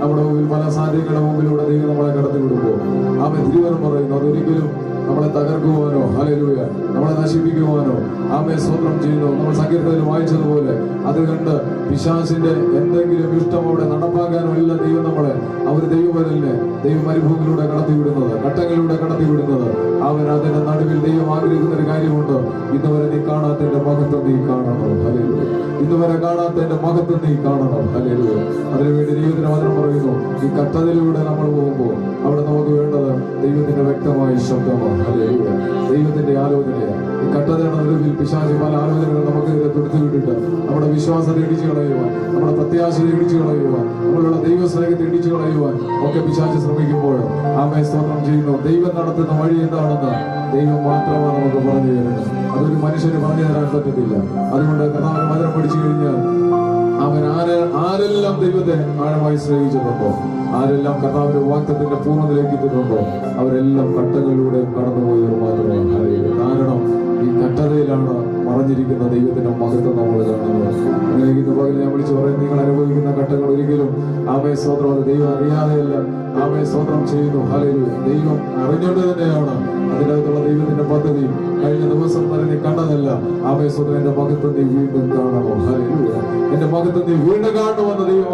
നമ്മുടെ മുമ്പിൽ പല സാധ്യങ്ങളുടെ മുമ്പിലൂടെ ദൈവം നമ്മളെ കടത്തി വിടുമ്പോൾ തിരുവനം പറയുന്നു അതൊരിക്കലും നമ്മളെ തകർക്കുവാനോ ഹലലൂയ നമ്മളെ നശിപ്പിക്കുവാനോ ആമേ സ്വന്തം ചെയ്യുന്നു. നമ്മൾ സങ്കീർത്തത്തിൽ വായിച്ചതുപോലെ അത് കണ്ട് പിശാസിന്റെ എന്തെങ്കിലും ഇഷ്ടം അവിടെ നടപ്പാക്കാനോ ഇല്ല ദൈവം നമ്മളെ. അവർ ദൈവവരലിനെ ദൈവം മരുഭൂമിയിലൂടെ കടത്തി വിടുന്നത് ഘട്ടങ്ങളിലൂടെ കടത്തി വിടുന്നത് അവൻ അതിന്റെ നടുവിൽ ദൈവം ആഗ്രഹിക്കുന്ന ഒരു കാര്യമുണ്ട്. ഇന്നുവരെ നീ കാണാത്തതിന്റെ മഹത്വം നീ കാണണം. ഹല്ലേലൂയ. ഇന്നുവരെ കാണാത്തതിന്റെ മഹത്വം നീ കാണണം. ഹല്ലേലൂയ. അതിനുവേണ്ടി ദൈവത്തിന് മാത്രം പറയുന്നു. ഈ കട്ടതിലൂടെ നമ്മൾ പോകുമ്പോൾ അവിടെ നമുക്ക് വേണ്ടത് ദൈവത്തിന്റെ വ്യക്തമായ ശബ്ദമാണ്. ദൈവത്തിന്റെ ആലോചനയാണ് ഈ കട്ടതയുടെ നിലവിൽ പിശാചി പല ആലോചനകൾ നമുക്ക് തൊടുത്തു വിട്ടിട്ട് നമ്മുടെ വിശ്വാസത്തെ ഇടിച്ചു കളയുവാൻ നമ്മുടെ പ്രത്യാശയെ ഇടിച്ചു കളയുവാൻ നമ്മളുള്ള ദൈവ സ്നേഹത്തെ ഇടിച്ചു കളയുവാൻ ഒക്കെ പിശാചി ശ്രമിക്കുമ്പോൾ ആമേ സ്തോത്രം ചെയ്യുന്നു. ദൈവം നടത്തുന്ന വഴി എന്താണെന്ന് ദൈവം മാത്രമാണ് നമുക്ക് പറഞ്ഞു തരുന്നത്. അതൊരു മനുഷ്യന് പറഞ്ഞു തരാൻ പറ്റത്തില്ല. അതുകൊണ്ട് കർത്താവിനെ മധുരം പഠിച്ചു കഴിഞ്ഞാൽ അവൻ ആര് ആരെല്ലാം ദൈവത്തെ ആഴമായി സ്നേഹിച്ചിട്ടുണ്ടോ ആരെല്ലാം കർത്താവിന്റെ വാക്തത്തിന്റെ പൂർണതയിലേക്ക് എത്തിയിട്ടുണ്ടോ അവരെല്ലാം കട്ടകളിലൂടെ കടന്നുപോയവർ മാത്രമേ. കാരണം ഈ കട്ടതയിലാണ് മറഞ്ഞിരിക്കുന്ന ദൈവത്തിന്റെ മഹത്വം നമ്മൾ കാണുന്നത് അങ്ങനെ ഞാൻ വിളിച്ചു പറയും നിങ്ങൾ അനുഭവിക്കുന്ന ഘട്ടങ്ങൾ ഒരിക്കലും ആമേ സ്വത്രം അത് ദൈവം അറിയാതെയല്ല ആമേ സ്വത്രം ചെയ്യുന്നു. ഹല്ലേലൂയ. ദൈവം അറിഞ്ഞുകൊണ്ട് തന്നെയാണ് അതിനകത്തുള്ള ദൈവത്തിന്റെ പദ്ധതി. കഴിഞ്ഞ ദിവസം വരെ കണ്ടതല്ല ആമേ സ്വത്രം എന്റെ മഹത്വം നീ വീണ്ടും കാണണമോ ഹലരു എന്റെ മഹത്വം നീ വീണ്ടും കാണണമെന്ന് ദൈവം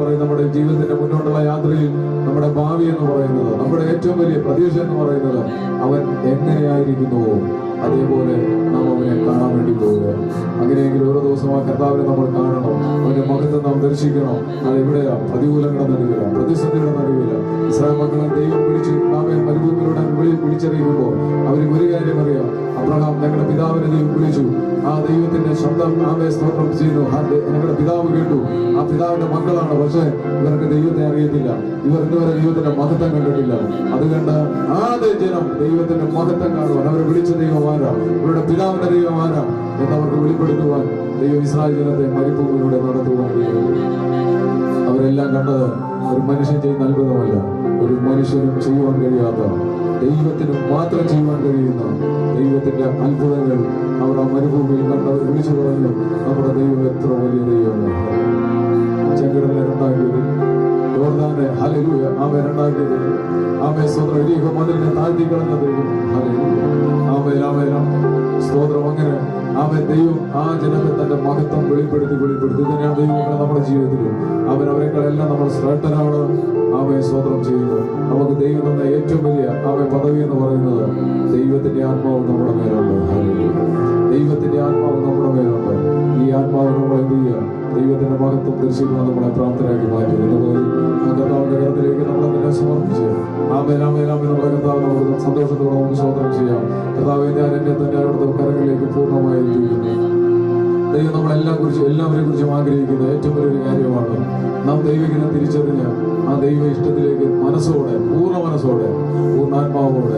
പറയും നമ്മുടെ ജീവിതത്തിന്റെ മുന്നോട്ടുള്ള യാത്രയിൽ നമ്മുടെ ഭാവി എന്ന് പറയുന്നത് നമ്മുടെ ഏറ്റവും വലിയ പ്രതീക്ഷ എന്ന് പറയുന്നത് അവൻ എങ്ങനെയായിരിക്കുന്നുവോ അതേപോലെ നാം അവനെ കാണാൻ വേണ്ടി പോവുക അങ്ങനെയെങ്കിൽ ഓരോ ദിവസവും ആ കർത്താവിനെ നമ്മൾ കാണണം. അവന്റെ മഹത്വം നാം ദർശിക്കണം. അത് എവിടെയാ? പ്രതികൂലങ്ങളുടെ നടുവില. പ്രതിസന്ധിയുടെ നടുവില. ഇസ്രായേൽ മക്കളെ ദൈവം പിടിച്ച് നാമെ മരുഭൂമിയിലൂടെ മുകളിൽ പിടിച്ചറിയുമ്പോൾ അവർക്ക് ഒരു കാര്യം അറിയാം. അബ്രഹാം ഞങ്ങളുടെ പിതാവിനെ ദൈവം വിളിച്ചു. ആ ദൈവത്തിന്റെ ശബ്ദം നാമെ സ്തോത്രം ദൈ- ഞങ്ങളുടെ പിതാവ് കേട്ടു. ആ പിതാവിന്റെ മക്കളാണ്. പക്ഷേ ഇവർക്ക് ദൈവത്തെ അറിയത്തില്ല. ഇവർ ഇന്നുവരെ ദൈവത്തിന്റെ മഹത്വം കണ്ടിട്ടില്ല. അതുകൊണ്ട് ആദ്യ ജനം ദൈവത്തിന്റെ മഹത്വം കാണുവാൻ അവരെ വിളിച്ച ദൈവമാരാ ഇവരുടെ പിതാവിന്റെ ദൈവമാരാ എന്നവർക്ക് എന്നവർക്ക് വെളിപ്പെടുത്തുവാൻ ദൈവം ഇസ്രായേൽ ജനത്തെ മരുഭൂമിയിലൂടെ നടത്തുവാൻ അവരെല്ലാം കണ്ടത് ഒരു മനുഷ്യൻ ചെയ്യുന്ന അത്ഭുതമല്ല ഒരു മനുഷ്യനും ചെയ്യുവാൻ കഴിയാത്ത ദൈവത്തിന് മാത്രം ചെയ്യുവാൻ കഴിയുന്ന ദൈവത്തിന്റെ അത്ഭുതങ്ങൾ അവർ മരുഭൂമിയിൽ കണ്ടവർ വിളിച്ചു പറഞ്ഞു നമ്മുടെ ദൈവം എത്ര വലിയ ദൈവമാണ്. ചെങ്കടലിനെ രണ്ടാക്കിയത്. യോർദാനെ ഹലലൂയ ആമെ രണ്ടാക്കിയത്. ആമെ സ്വന്തം മതിലിനെ താഴ്ത്തി കളഞ്ഞ ദൈവം ഹലലൂയ ആമേ ആമേ സ്തോത്രം. അങ്ങനെ അവൻ ദൈവം ആ ജനത്തെ തന്റെ മഹത്വം വെളിപ്പെടുത്തി വെളിപ്പെടുത്തി. തന്നെയാണ് ദൈവങ്ങളെ നമ്മുടെ ജീവിതത്തിൽ അവൻ അവരെക്കാളെല്ലാം നമ്മൾ ശ്രേഷ്ഠനാണ്. അവയെ സ്തോത്രം ചെയ്യുന്നു. നമുക്ക് ദൈവം തന്ന ഏറ്റവും വലിയ അവൻ പദവി എന്ന് പറയുന്നത് ദൈവത്തിന്റെ ആത്മാവ് നമ്മുടെ മേലുണ്ട്. ദൈവത്തിന്റെ ആത്മാവ് നമ്മുടെ ആത്മാവ് നമ്മൾ എന്ത് ചെയ്യുക ദൈവത്തിന്റെ മഹത്വം ദർശിക്കുവാൻ നമ്മളെ പ്രാപ്തരാക്കി മാറ്റി. ഇതുപോലെ ആ കർത്താവിന്റെ കരത്തിലേക്ക് നമ്മൾ അതിനെ സമർപ്പിച്ച് ആമേലാമേലാമേ നമ്മുടെ കർത്താവ് നമുക്ക് സന്തോഷത്തോടെ നമുക്ക് സ്വതന്ത്രം ചെയ്യാം. കർത്താവ് ഞാൻ തന്നെ അവിടുത്തെ കരങ്ങളിലേക്ക് പൂർണമായി എത്തിക്കുന്നു ദൈവം നമ്മളെല്ലാം കുറിച്ച് എല്ലാവരെ കുറിച്ചും ആഗ്രഹിക്കുന്ന ഏറ്റവും വലിയൊരു കാര്യമാണ്. നാം ദൈവികനെ തിരിച്ചറിഞ്ഞ് ആ ദൈവ ഇഷ്ടത്തിലേക്ക് മനസ്സോടെ പൂർണ മനസ്സോടെ പൂർണാത്മാവോടെ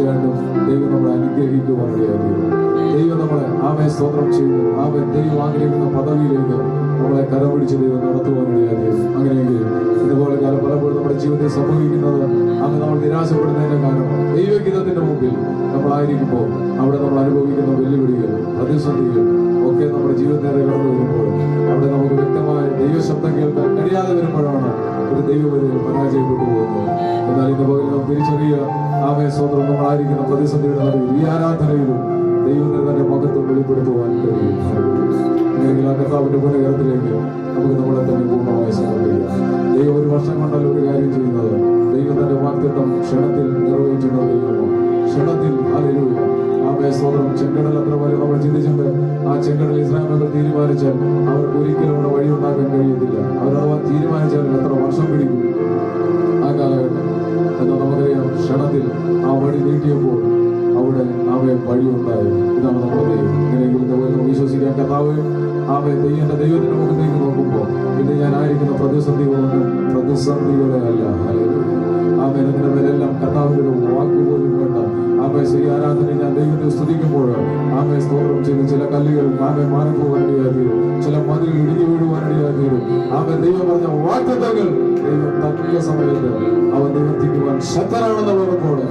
തീർച്ചയായിട്ടും ദൈവം നമ്മളെ അനുഗ്രഹിക്കുവാനിടയായിരിക്കും ദൈവം നമ്മളെ ആമേ സ്തോത്രം ചെയ്തു ആമ ദൈവം ആഗ്രഹിക്കുന്ന പദവിയിലേക്ക് നമ്മളെ കരപിടിച്ച് ദൈവം നടത്തുവാനിടയായിരിക്കും അങ്ങനെയെങ്കിൽ ഇതുപോലെ കാലം പലപ്പോഴും നമ്മുടെ ജീവിതത്തെ സംഭവിക്കുന്നത് അങ്ങ് നമ്മൾ നിരാശപ്പെടുന്നതിന്റെ കാരണം ദൈവഗീതത്തിന്റെ മുമ്പിൽ നമ്മളായിരിക്കുമ്പോൾ അവിടെ നമ്മൾ അനുഭവിക്കുന്ന വെല്ലുവിളികൾ പ്രതിസന്ധികൾ ഒക്കെ നമ്മുടെ ജീവിതത്തെ കടന്നു പ്രതിസന്ധിയുടെ നടുവിൽ ഈ ആരാധനയിലും ദൈവത്തിന് തന്നെ മഹത്വം വെളിപ്പെടുത്തുവാൻ കഴിയും. ആ കർത്താവിന്റെ പുനകരത്തിലേക്ക് നമുക്ക് നമ്മളെ തന്നെ പൂർണമായി സമർപ്പിക്കാം ദൈവം ഒരു വർഷം കൊണ്ടല്ല ഒരു കാര്യം ചെയ്യുന്നത്. ദൈവത്തിന്റെ തന്റെ ക്ഷണത്തിൽ നിർവഹിക്കുന്ന ദൈവമാണ്. ക്ഷണത്തിൽ ഹല്ലേലൂയ. ആമേ ചെങ്കടൽ അത്ര വരെ നമ്മൾ ചിന്തിച്ചിട്ട് ആ ചെങ്കടൽ ഇസ്രായേൽ മക്കൾ തീരുമാനിച്ചാൽ അവർക്ക് ഒരിക്കലും അവിടെ വഴി ഉണ്ടാക്കാൻ കഴിയത്തില്ല. അവരഥവാ തീരുമാനിച്ചാൽ എത്ര വർഷം പിടിക്കും? ആ കാലഘട്ടം. എന്നാൽ നമുക്കറിയാം ക്ഷണത്തിൽ ആ വഴി നീട്ടിയപ്പോൾ അവിടെ ആവെ വഴിയുണ്ടായി ഇതാണ് നമ്മുടെ ദൈവം ഇങ്ങനെയെങ്കിലും ദൈവം വിശ്വസിക്കാൻ കർത്താവ്. ആമെ ദൈവന്റെ ദൈവത്തിന്റെ മുഖത്തേക്ക് നോക്കുമ്പോൾ പിന്നെ ഞാൻ ആയിരിക്കുന്ന പ്രതിസന്ധികളൊന്നും പ്രതിസന്ധികളെ അല്ല. ഹല്ലേലൂയ. സ്തോത്രം ചെയ്ത് ചില കല്ലുകൾ ആമെ മാറിപ്പോകാനിടയായി തീരും ചില മതിൽ ഇടിഞ്ഞു വീഴുവാനിടയായി ആകെ ദൈവം പറഞ്ഞ വാക്തത്വങ്ങൾ ദൈവം തക്ക സമയത്ത് അവൻ നിവർത്തിക്കുവാൻ ശക്തനാണെന്ന് ഉറപ്പോടെ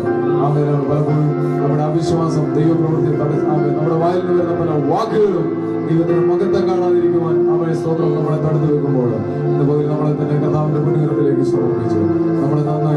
ആമേനാണ് പലപ്പോഴും നമ്മുടെ അവിശ്വാസം ദൈവപ്രവൃത്തി തടസ്സ ആമേ നമ്മുടെ വായിൽ നിന്ന് വരുന്ന പല വാക്കുകളും ദൈവത്തിന് മകത്വം കാണാതിരിക്കുവാൻ അവരെ സ്തോത്രം നമ്മളെ തടുത്തു വെക്കുമ്പോൾ ഇന്ന് പോയി നമ്മളെ തന്നെ കഥാവിന്റെ മുൻകരത്തിലേക്ക് സമർപ്പിച്ചു. നമ്മളെ നന്നായി